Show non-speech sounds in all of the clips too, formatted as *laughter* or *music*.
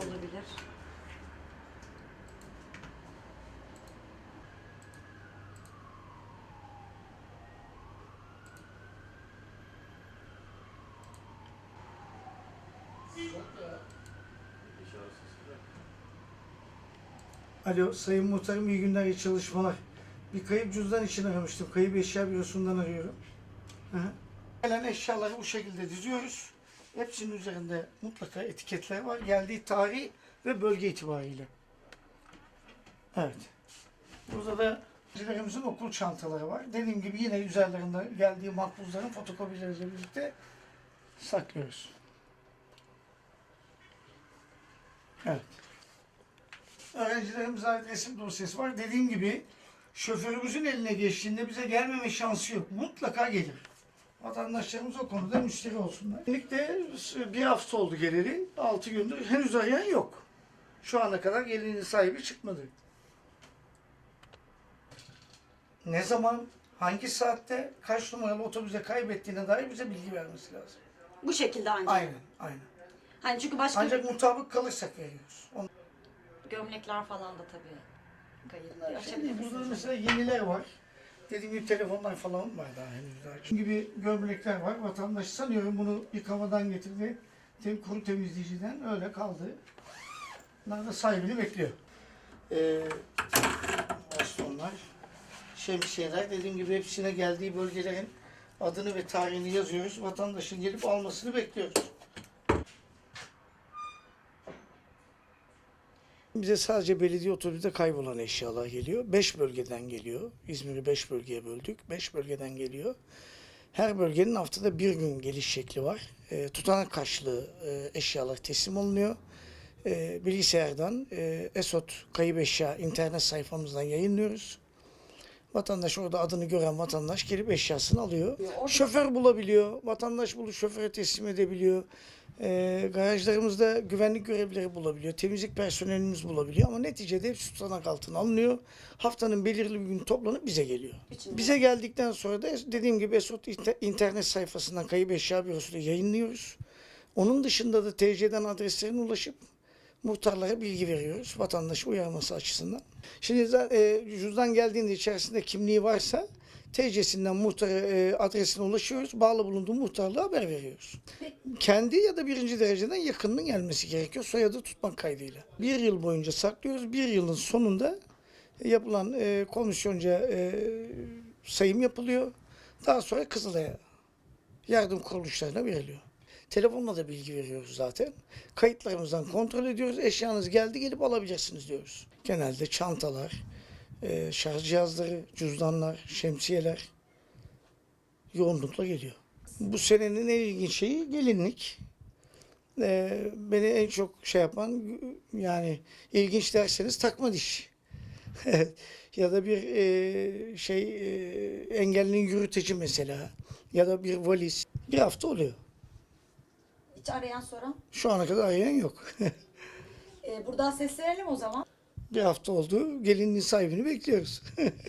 olabilir. Alo Sayın Muhtarım iyi günler iyi çalışmalar. Bir kayıp cüzdan için aramıştım. Kayıp eşya bürosundan arıyorum. Hı hı. Gelen eşyaları bu şekilde diziyoruz. Hepsinin üzerinde mutlaka etiketler var. Geldiği tarih ve bölge itibariyle. Evet. Burada da öğrencilerimizin okul çantaları var. Dediğim gibi yine üzerlerinde geldiği makbuzların fotokobileriyle birlikte saklıyoruz. Evet. Öğrencilerimize ait resim dosyası var. Dediğim gibi şoförümüzün eline geçtiğinde bize gelmeme şansı yok. Mutlaka gelir. Vatandaşlarımız o konuda müşteri olsunlar. Birlikte bir hafta oldu geleli. Altı gündür henüz arayan yok. Şu ana kadar gelinin sahibi çıkmadı. Ne zaman, hangi saatte, kaç numaralı otobüse kaybettiğine dair bize bilgi vermesi lazım. Bu şekilde ancak. Aynen, aynen. Hani çünkü başka Ancak mutabık kalırsak veriyoruz. Onu gömlekler falan da tabii kayıtlı. Şimdi Açabilirsiniz. burada mesela yeniler var. Dediğim gibi telefonlar falan var daha henüz daha. Çünkü gibi gömlekler var. Vatandaş sanıyorum bunu yıkamadan getirdi. Tem, kuru temizleyiciden öyle kaldı. Bunlar da sahibini bekliyor. Ee, bastonlar, şemsiyeler dediğim gibi hepsine geldiği bölgelerin adını ve tarihini yazıyoruz. Vatandaşın gelip almasını bekliyoruz. Bize sadece belediye otobüste kaybolan eşyalar geliyor. Beş bölgeden geliyor. İzmir'i beş bölgeye böldük. Beş bölgeden geliyor. Her bölgenin haftada bir gün geliş şekli var. E, tutanak karşılığı e, eşyalar teslim olunuyor. E, bilgisayardan e, ESOT kayıp eşya internet sayfamızdan yayınlıyoruz. Vatandaş orada adını gören vatandaş gelip eşyasını alıyor. Orada- Şoför bulabiliyor. Vatandaş bulup şoföre teslim edebiliyor. Ee, garajlarımızda güvenlik görevlileri bulabiliyor. Temizlik personelimiz bulabiliyor. Ama neticede hepsi tutanak altına alınıyor. Haftanın belirli bir gün toplanıp bize geliyor. İçinde. Bize geldikten sonra da dediğim gibi Esot inter- internet sayfasından kayıp eşya bürosuyla yayınlıyoruz. Onun dışında da TC'den adreslerine ulaşıp muhtarlara bilgi veriyoruz. Vatandaşı uyarması açısından. Şimdi e, cüzdan geldiğinde içerisinde kimliği varsa TC'sinden muhtara e, adresine ulaşıyoruz. Bağlı bulunduğu muhtarlığa haber veriyoruz. Kendi ya da birinci dereceden yakınının gelmesi gerekiyor. Soyadı tutmak kaydıyla. Bir yıl boyunca saklıyoruz. Bir yılın sonunda yapılan e, komisyonca e, sayım yapılıyor. Daha sonra Kızılay'a yardım kuruluşlarına veriliyor. Telefonla da bilgi veriyoruz zaten. Kayıtlarımızdan kontrol ediyoruz. Eşyanız geldi gelip alabilirsiniz diyoruz. Genelde çantalar, e, şarj cihazları, cüzdanlar, şemsiyeler yoğunlukla geliyor. Bu senenin en ilginç şeyi gelinlik. E, beni en çok şey yapan yani ilginç derseniz takma diş. *laughs* ya da bir e, şey e, engellinin yürüteci mesela ya da bir valiz. Bir hafta oluyor. Hiç arayan soran. Şu ana kadar arayan yok. *laughs* Ee, buradan seslenelim o zaman. bir hafta oldu. Gelinin sahibini bekliyoruz.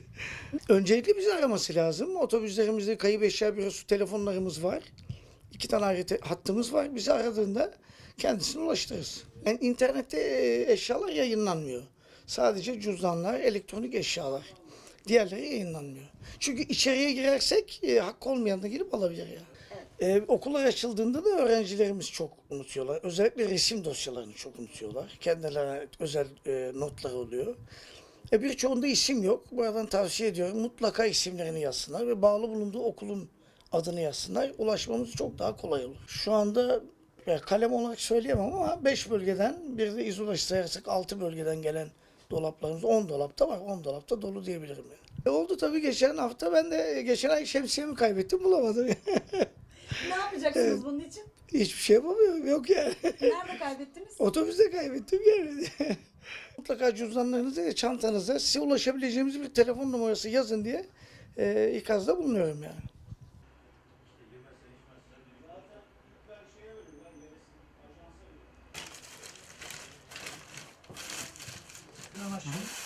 *laughs* Öncelikle bizi araması lazım. Otobüslerimizde kayıp eşya bürosu telefonlarımız var. İki tane ayrı hattımız var. Bizi aradığında kendisine ulaştırırız. Yani internette e, eşyalar yayınlanmıyor. Sadece cüzdanlar, elektronik eşyalar. Diğerleri yayınlanmıyor. Çünkü içeriye girersek e, hakkı olmayan da girip alabilir yani. Ee, okullar açıldığında da öğrencilerimiz çok unutuyorlar. Özellikle resim dosyalarını çok unutuyorlar. Kendilerine özel e, notları oluyor. E, birçoğunda isim yok. Buradan tavsiye ediyorum. Mutlaka isimlerini yazsınlar ve bağlı bulunduğu okulun adını yazsınlar. Ulaşmamız çok daha kolay olur. Şu anda ya kalem olarak söyleyemem ama 5 bölgeden bir de izolaşı sayarsak 6 bölgeden gelen dolaplarımız 10 dolapta var. 10 dolapta dolu diyebilirim yani. E, oldu tabii geçen hafta ben de geçen ay şemsiyemi kaybettim bulamadım. *laughs* Ne yapacaksınız bunun için? Hiçbir şey yapamıyorum. Yok yani. Nerede kaybettiniz? *laughs* Otobüste kaybettim yani. *laughs* Mutlaka cüzdanlarınızı ve çantanıza size ulaşabileceğimiz bir telefon numarası yazın diye e, ikazda bulunuyorum yani. Yanaşın.